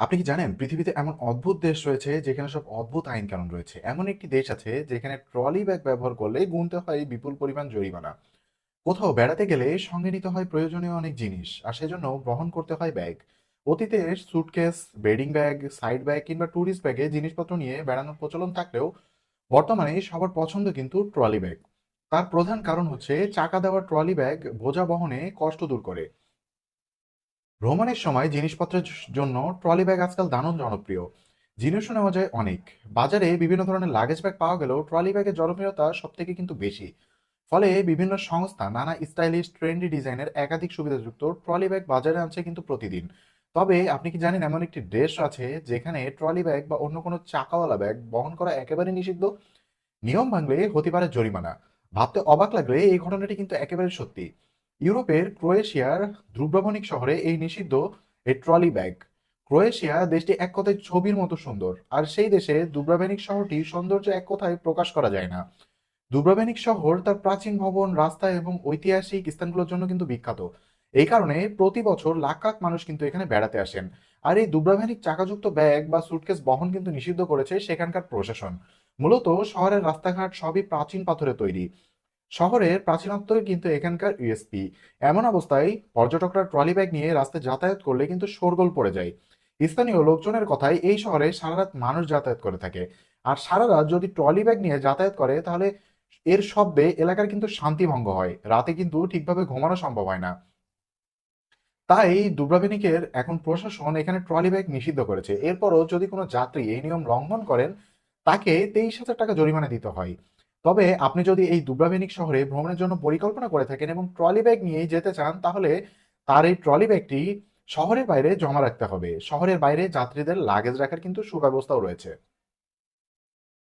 আপনি কি জানেন, পৃথিবীতে এমন অদ্ভুত দেশ রয়েছে যেখানে সব অদ্ভুত আইন কানুন রয়েছে? এমন একটি দেশ আছে যেখানে ট্রলি ব্যাগ ব্যবহার করলে গুনতে হয় বিপুল পরিমাণ জরিমানা। কোথাও বেড়াতে গেলে সঙ্গে নিতে হয় প্রয়োজনীয় অনেক জিনিস, আর সেজন্য বহন করতে হয় ব্যাগ। অতীতে suitcase bedding bag side bag কিংবা ট্যুরিস্ট ব্যাগে জিনিসপত্র নিয়ে বেড়ানোর প্রচলন থাকলেও বর্তমানে সবার পছন্দ কিন্তু ট্রলি ব্যাগ। তার প্রধান কারণ হচ্ছে, চাকা দেওয়া ট্রলি ব্যাগ বোঝা বহনে কষ্ট দূর করে। ভ্রমণের সময় জিনিসপত্রের জন্য ট্রলি ব্যাগ আজকাল দারুণ জনপ্রিয়। জিনিসও নেওয়া যায় অনেক। বাজারে বিভিন্ন ধরনের লাগেজ ব্যাগ পাওয়া গেলেও ট্রলি ব্যাগের জনপ্রিয়তা সব থেকে কিন্তু বেশি। ফলে বিভিন্ন সংস্থা, নানা স্টাইলিশ, ট্রেন্ডি ডিজাইনের একাধিক সুবিধাযুক্ত ট্রলি ব্যাগ বাজারে আনছে কিন্তু প্রতিদিন। তবে আপনি কি জানেন এমন একটি দেশ আছে যেখানে ট্রলি ব্যাগ বা অন্য কোনো চাকাওয়ালা ব্যাগ বহন করা একেবারে নিষিদ্ধ? নিয়ম ভাঙলে হতে পারে জরিমানা। ভাবতে অবাক লাগলে এই ঘটনাটি কিন্তু একেবারে সত্যি। ইউরোপের ক্রোয়েশিয়ার দ্রুব্রাভনিক শহরে এই নিষিদ্ধ এই ট্রলি ব্যাগ। ক্রোয়েশিয়া দেশটি এক কথায় ছবির মতো সুন্দর, আর সেই দেশে দুব্রাভেনিক শহরটি সৌন্দর্য এক কথায় প্রকাশ করা যায় না। দুব্রাভেনিক শহর তার প্রাচীন ভবন, রাস্তা এবং ঐতিহাসিক স্থানগুলোর জন্য কিন্তু বিখ্যাত। এই কারণে প্রতি বছর লাখ লাখ মানুষ কিন্তু এখানে বেড়াতে আসেন। আর এই দুব্রাভেনিক চাকাযুক্ত ব্যাগ বা সুটকেস বহন কিন্তু নিষিদ্ধ করেছে সেখানকার প্রশাসন। মূলত শহরের রাস্তাঘাট সবই প্রাচীন পাথরে তৈরি। শহরের প্রাচীনত্বই কিন্তু এখানকার ইউএসপি এমন অবস্থায় পর্যটকরা ট্রলি ব্যাগ নিয়ে রাস্তায় যাতায়াত করলে কিন্তু শোরগোল পড়ে যায়। স্থানীয় লোকজনের কথায় এই শহরে সারা রাত মানুষ যাতায়াত করে থাকে। আর সারা রাত যদি ট্রলি ব্যাগ নিয়ে যাতায়াত করে, তাহলে এর শব্দে এলাকার কিন্তু শান্তি ভঙ্গ হয়। রাতে কিন্তু ঠিকভাবে ঘুমানো সম্ভব হয় না। তাই দুব্রাভেনিকের এখন প্রশাসন এখানে ট্রলি ব্যাগ নিষিদ্ধ করেছে। এরপরও যদি কোনো যাত্রী এই নিয়ম লঙ্ঘন করেন, তাকে তেইশ হাজার টাকা জরিমানা দিতে হয়। তবে আপনি যদি এই দুব্রাভেনিক শহরে ভ্রমণের জন্য পরিকল্পনা করে থাকেন এবং ট্রলি ব্যাগ নিয়ে যেতে চান, তাহলে তার এই ট্রলি ব্যাগটি শহরের বাইরে জমা রাখতে হবে। শহরের বাইরে যাত্রীদের লাগেজ রাখার কিন্তু সুব্যবস্থাও রয়েছে।